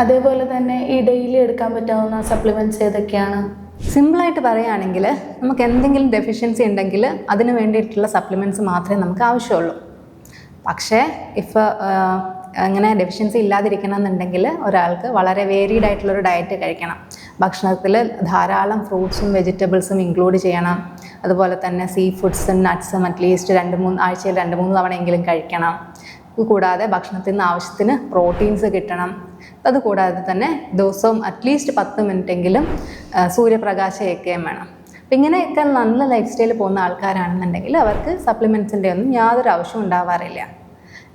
അതേപോലെ തന്നെ ഈ ഡെയിലി എടുക്കാൻ പറ്റാവുന്ന സപ്ലിമെന്റ്സ് ഏതൊക്കെയാണ്? സിമ്പിളായിട്ട് പറയുകയാണെങ്കിൽ നമുക്ക് എന്തെങ്കിലും ഡെഫിഷ്യൻസി ഉണ്ടെങ്കിൽ അതിന് വേണ്ടിയിട്ടുള്ള സപ്ലിമെന്റ്സ് മാത്രമേ നമുക്ക് ആവശ്യമുള്ളൂ. പക്ഷേ ഇഫ് അങ്ങനെ ഡെഫിഷ്യൻസി ഇല്ലാതിരിക്കണം എന്നുണ്ടെങ്കിൽ ഒരാൾക്ക് വളരെ വേരീഡ് ആയിട്ടുള്ളൊരു ഡയറ്റ് കഴിക്കണം. ഭക്ഷണത്തിൽ ധാരാളം ഫ്രൂട്ട്സും വെജിറ്റബിൾസും ഇൻക്ലൂഡ് ചെയ്യണം. അതുപോലെ തന്നെ സീ ഫുഡ്സും നട്ട്സും അറ്റ്ലീസ്റ്റ് രണ്ട് മൂന്ന് ആഴ്ചയിൽ രണ്ട് മൂന്ന് തവണയെങ്കിലും കഴിക്കണം. കൂടാതെ ഭക്ഷണത്തിൽ നിന്ന് ആവശ്യത്തിന് പ്രോട്ടീൻസ് കിട്ടണം. അതുകൂടാതെ തന്നെ ദിവസവും അറ്റ്ലീസ്റ്റ് പത്ത് മിനിറ്റെങ്കിലും സൂര്യപ്രകാശം ഏൽക്കുകയും വേണം. അപ്പം ഇങ്ങനെയൊക്കെ നല്ല ലൈഫ് സ്റ്റൈൽ പോകുന്ന ആൾക്കാരാണെന്നുണ്ടെങ്കിൽ അവർക്ക് സപ്ലിമെന്റ്സിന്റെ ഒന്നും യാതൊരു ആവശ്യവും ഉണ്ടാവാറില്ല.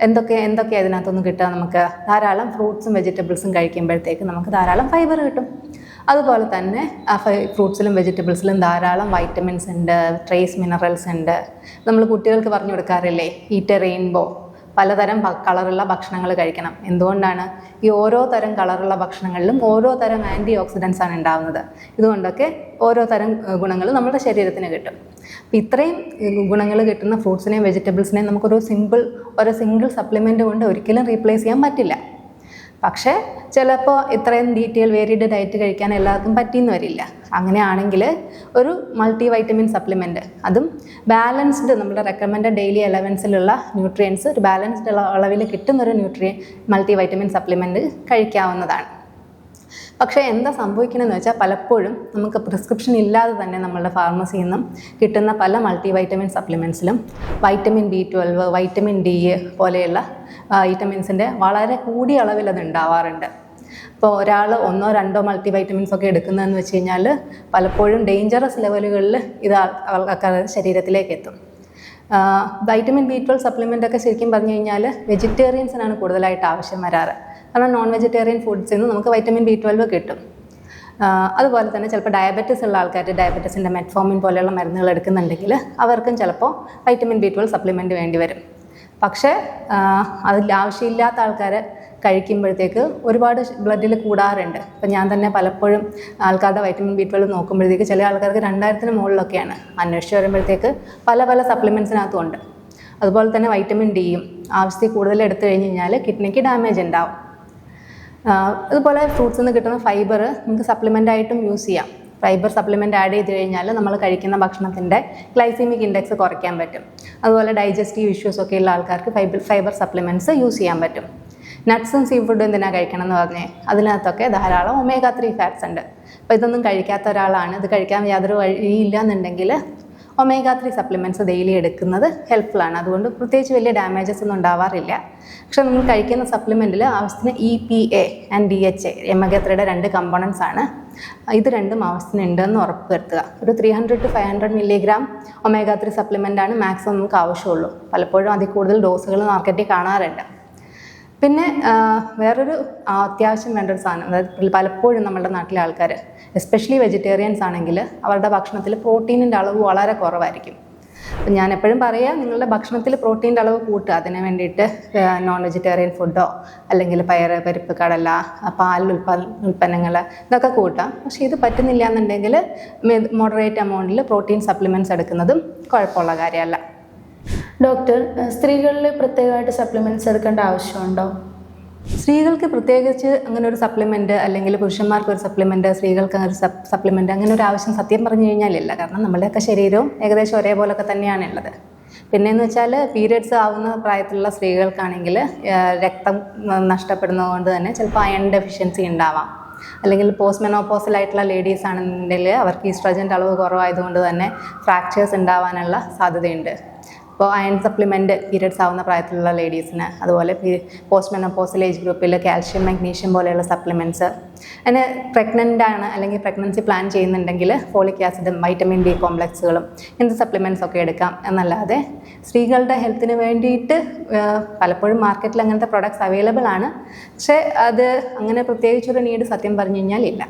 എന്തൊക്കെ എന്തൊക്കെ അതിനകത്തൊന്നും കിട്ടുക നമുക്ക്? ധാരാളം ഫ്രൂട്ട്സും വെജിറ്റബിൾസും കഴിക്കുമ്പോഴത്തേക്ക് നമുക്ക് ധാരാളം ഫൈബർ കിട്ടും. അതുപോലെ തന്നെ ആ ഫൈ ഫ്രൂട്ട്സിലും വെജിറ്റബിൾസിലും ധാരാളം വൈറ്റമിൻസ് ഉണ്ട് ട്രേസ് മിനറൽസ് ഉണ്ട്. നമ്മൾ കുട്ടികൾക്ക് പറഞ്ഞു കൊടുക്കാറില്ലേ ഈറ്റ് എ റെയിൻബോ പലതരം കളറുള്ള ഭക്ഷണങ്ങൾ കഴിക്കണം. എന്തുകൊണ്ടാണ്? ഈ ഓരോ തരം കളറുള്ള ഭക്ഷണങ്ങളിലും ഓരോ തരം ആന്റി ഓക്സിഡൻസ് ആണ് ഉണ്ടാകുന്നത് ഇതുകൊണ്ടൊക്കെ ഓരോ തരം ഗുണങ്ങൾ നമ്മുടെ ശരീരത്തിന് കിട്ടും. അപ്പം ഇത്രയും ഗുണങ്ങൾ കിട്ടുന്ന ഫ്രൂട്ട്സിനെയും വെജിറ്റബിൾസിനെയും നമുക്കൊരു സിമ്പിൾ ഒരു സിംഗിൾ സപ്ലിമെന്റ് കൊണ്ട് ഒരിക്കലും റീപ്ലേസ് ചെയ്യാൻ പറ്റില്ല. പക്ഷേ ചിലപ്പോൾ ഇത്രയും ഡീറ്റെയിൽ വേരിയഡ് ഡയറ്റ് കഴിക്കാൻ എല്ലാവർക്കും പറ്റിയെന്ന് വരില്ല. അങ്ങനെയാണെങ്കിൽ ഒരു മൾട്ടി വൈറ്റമിൻ സപ്ലിമെന്റ് അതും ബാലൻസ്ഡ് നമ്മുടെ റെക്കമെൻഡ് ഡെയിലി അലവൻസിലുള്ള ന്യൂട്രിയൻസ് ഒരു ബാലൻസ്ഡ് അളവിൽ കിട്ടുന്നൊരു ന്യൂട്രിയൻ മൾട്ടി വൈറ്റമിൻ സപ്ലിമെന്റ് കഴിക്കാവുന്നതാണ്. പക്ഷേ എന്താ സംഭവിക്കണമെന്ന് വെച്ചാൽ പലപ്പോഴും നമുക്ക് പ്രിസ്ക്രിപ്ഷൻ ഇല്ലാതെ തന്നെ നമ്മളുടെ ഫാർമസിയിൽ നിന്നും കിട്ടുന്ന പല multi vitamin സപ്ലിമെൻസിലും vitamin B twelve vitamin D പോലെയുള്ള വൈറ്റമിൻസിന്റെ വളരെ കൂടിയ അളവിൽ അത് ഉണ്ടാവാറുണ്ട്. അപ്പോൾ ഒരാൾ ഒന്നോ രണ്ടോ മൾട്ടി വൈറ്റമിൻസ് ഒക്കെ എടുക്കുന്നതെന്ന് വെച്ച് കഴിഞ്ഞാൽ പലപ്പോഴും ഡേഞ്ചറസ് ലെവലുകളിൽ ഇത് ആൾക്കാർ ശരീരത്തിലേക്ക് എത്തും. വൈറ്റമിൻ ബി ട്വൽവ് സപ്ലിമെന്റ് ഒക്കെ ശരിക്കും പറഞ്ഞു കഴിഞ്ഞാൽ വെജിറ്റേറിയൻസിനാണ് കൂടുതലായിട്ട് ആവശ്യം വരാറ്. കാരണം നോൺ വെജിറ്റേറിയൻ ഫുഡ്സിൽ നിന്ന് നമുക്ക് വൈറ്റമിൻ ബി ട്വൽവ് കിട്ടും. അതുപോലെ തന്നെ ചിലപ്പോൾ ഡയബറ്റിസ് ഉള്ള ആൾക്കാർ ഡയബറ്റീസിന്റെ മെറ്റ്ഫോമിൻ പോലെയുള്ള മരുന്നുകൾ എടുക്കുന്നുണ്ടെങ്കിൽ അവർക്കും ചിലപ്പോൾ വൈറ്റമിൻ ബി ട്വൽവ് സപ്ലിമെന്റ് വേണ്ടി വരും. പക്ഷേ അതിൽ ആവശ്യമില്ലാത്ത ആൾക്കാർ കഴിക്കുമ്പോഴത്തേക്ക് ഒരുപാട് ബ്ലഡിൽ കൂടാറുണ്ട്. അപ്പം ഞാൻ തന്നെ പലപ്പോഴും ആൾക്കാരുടെ വൈറ്റമിൻ ബി ട്വൽവ് നോക്കുമ്പോഴത്തേക്ക് ചില ആൾക്കാർക്ക് രണ്ടായിരത്തിന് മുകളിലൊക്കെയാണ്. അന്വേഷിച്ച് വരുമ്പോഴത്തേക്ക് പല പല സപ്ലിമെന്റ്സിനകത്തും ഉണ്ട്. അതുപോലെ തന്നെ വൈറ്റമിൻ ഡിയും ആവശ്യത്തിൽ കൂടുതൽ എടുത്തു കഴിഞ്ഞ് കഴിഞ്ഞാൽ കിഡ്നിക്ക് ഡാമേജ് ഉണ്ടാവും. അതുപോലെ ഫ്രൂട്ട്സിൽ നിന്ന് കിട്ടുന്ന ഫൈബർ നമുക്ക് സപ്ലിമെന്റ് ആയിട്ടും യൂസ് ചെയ്യാം. ഫൈബർ സപ്ലിമെന്റ് ആഡ് ചെയ്ത് കഴിഞ്ഞാൽ നമ്മൾ കഴിക്കുന്ന ഭക്ഷണത്തിന്റെ ഗ്ലൈസീമിക് ഇൻഡെക്സ് കുറയ്ക്കാൻ പറ്റും. അതുപോലെ ഡൈജസ്റ്റീവ് ഇഷ്യൂസ് ഒക്കെ ഉള്ള ആൾക്കാർക്ക് ഫൈബർ ഫൈബർ സപ്ലിമെന്റ്സ് യൂസ് ചെയ്യാൻ പറ്റും. നട്ട്സും സീ ഫുഡും എന്തിനാണ് കഴിക്കണം എന്ന് പറഞ്ഞേ? അതിനകത്തൊക്കെ ധാരാളം ഒമേഗ ത്രീ ഫാറ്റ്സ് ഉണ്ട്. അപ്പോൾ ഇതൊന്നും കഴിക്കാത്ത ഒരാളാണ്. ഇത് കഴിക്കാൻ യാതൊരു വഴിയില്ല എന്നുണ്ടെങ്കിൽ ഒമേഗ ത്രീ സപ്ലിമെന്റ്സ് ഡെയിലി എടുക്കുന്നത് ഹെൽപ്ഫുള്ളാണ് അതുകൊണ്ട് പ്രത്യേകിച്ച് വലിയ ഡാമേജസ് ഒന്നും ഉണ്ടാവാറില്ല. പക്ഷെ നമ്മൾ കഴിക്കുന്ന സപ്ലിമെന്റിൽ ആവശ്യത്തിന് E P A and D H A omega ത്രീയുടെ രണ്ട് കമ്പോണൻസ് ആണ്. ഇത് രണ്ടും ആവശ്യത്തിന് ഉണ്ടെന്ന് ഉറപ്പ് വരുത്തുക. ഒരു three hundred to five hundred milligram omega three supplement ആണ് മാക്സിമം നമുക്ക് ആവശ്യമുള്ളൂ. പലപ്പോഴും അതിൽ കൂടുതൽ ഡോസുകൾ മാർക്കറ്റിൽ കാണാറുണ്ട്. പിന്നെ വേറൊരു അത്യാവശ്യം വേണ്ട ഒരു സാധനം അതായത് പലപ്പോഴും നമ്മുടെ നാട്ടിലെ ആൾക്കാർ എസ്പെഷ്യലി വെജിറ്റേറിയൻസ് ആണെങ്കിൽ അവരുടെ ഭക്ഷണത്തിൽ പ്രോട്ടീനിന്റെ അളവ് വളരെ കുറവായിരിക്കും. അപ്പം ഞാൻ എപ്പോഴും പറയുക നിങ്ങളുടെ ഭക്ഷണത്തിൽ പ്രോട്ടീന്റെ അളവ് കൂട്ടുക. അതിന് വേണ്ടിയിട്ട് നോൺ വെജിറ്റേറിയൻ ഫുഡോ അല്ലെങ്കിൽ പയർ പരിപ്പ് കടല പാൽ ഉൽപ്പ ഉൽപ്പന്നങ്ങൾ ഇതൊക്കെ കൂട്ടാം പക്ഷേ ഇത് പറ്റുന്നില്ല എന്നുണ്ടെങ്കിൽ മോഡറേറ്റ് എമൗണ്ടിൽ പ്രോട്ടീൻ സപ്ലിമെന്റ്സ് എടുക്കുന്നതും കുഴപ്പമുള്ള കാര്യമല്ല. ഡോക്ടർ സ്ത്രീകളിൽ പ്രത്യേകമായിട്ട് സപ്ലിമെന്റ്സ് എടുക്കേണ്ട ആവശ്യമുണ്ടോ? സ്ത്രീകൾക്ക് പ്രത്യേകിച്ച് അങ്ങനെ ഒരു സപ്ലിമെന്റ് അല്ലെങ്കിൽ പുരുഷന്മാർക്ക് ഒരു സപ്ലിമെന്റ് സ്ത്രീകൾക്ക് ഒരു സപ്ലിമെന്റ് അങ്ങനെ ഒരു ആവശ്യം സത്യം പറഞ്ഞു കഴിഞ്ഞാലില്ല കാരണം നമ്മുടെയൊക്കെ ശരീരവും ഏകദേശം ഒരേപോലൊക്കെ തന്നെയാണ് ഉള്ളത്. പിന്നെയെന്ന് വെച്ചാൽ പീരിയഡ്സ് ആവുന്ന പ്രായത്തിലുള്ള സ്ത്രീകൾക്കാണെങ്കിൽ രക്തം നഷ്ടപ്പെടുന്നത് തന്നെ ചിലപ്പോൾ അയൺ ഡെഫിഷ്യൻസി ഉണ്ടാവാം. അല്ലെങ്കിൽ പോസ്റ്റ് മെനോപോസലായിട്ടുള്ള ലേഡീസ് ആണെന്നുണ്ടെങ്കിൽ അവർക്ക് ഈസ്ട്രജന്റെ അളവ് കുറവായതുകൊണ്ട് തന്നെ ഫ്രാക്ചേഴ്സ് ഉണ്ടാവാനുള്ള സാധ്യതയുണ്ട്. ഇപ്പോൾ അയൺ സപ്ലിമെന്റ് പീരിയഡ്സ് ആവുന്ന പ്രായത്തിലുള്ള ലേഡീസിന് അതുപോലെ പോസ്റ്റ് മെനോപോസൽ ഏജ് ഗ്രൂപ്പിൽ കാൽഷ്യം മഗ്നീഷ്യം പോലെയുള്ള സപ്ലിമെന്റ്സ് അതിന് പ്രഗ്നന്റ് ആണ് അല്ലെങ്കിൽ പ്രഗ്നൻസി പ്ലാൻ ചെയ്യുന്നുണ്ടെങ്കിൽ ഫോളിക് ആസിഡും വൈറ്റമിൻ ബി കോംപ്ലക്സുകളും ഇങ്ങനത്തെ സപ്ലിമെന്റ്സ് ഒക്കെ എടുക്കാം. എന്നല്ലാതെ സ്ത്രീകളുടെ ഹെൽത്തിന് വേണ്ടിയിട്ട് പലപ്പോഴും മാർക്കറ്റിൽ അങ്ങനത്തെ പ്രൊഡക്ട്സ് അവൈലബിൾ ആണ്. പക്ഷേ അത് അങ്ങനെ പ്രത്യേകിച്ചൊരു നീഡ് സത്യം പറഞ്ഞു കഴിഞ്ഞാൽ ഇല്ല.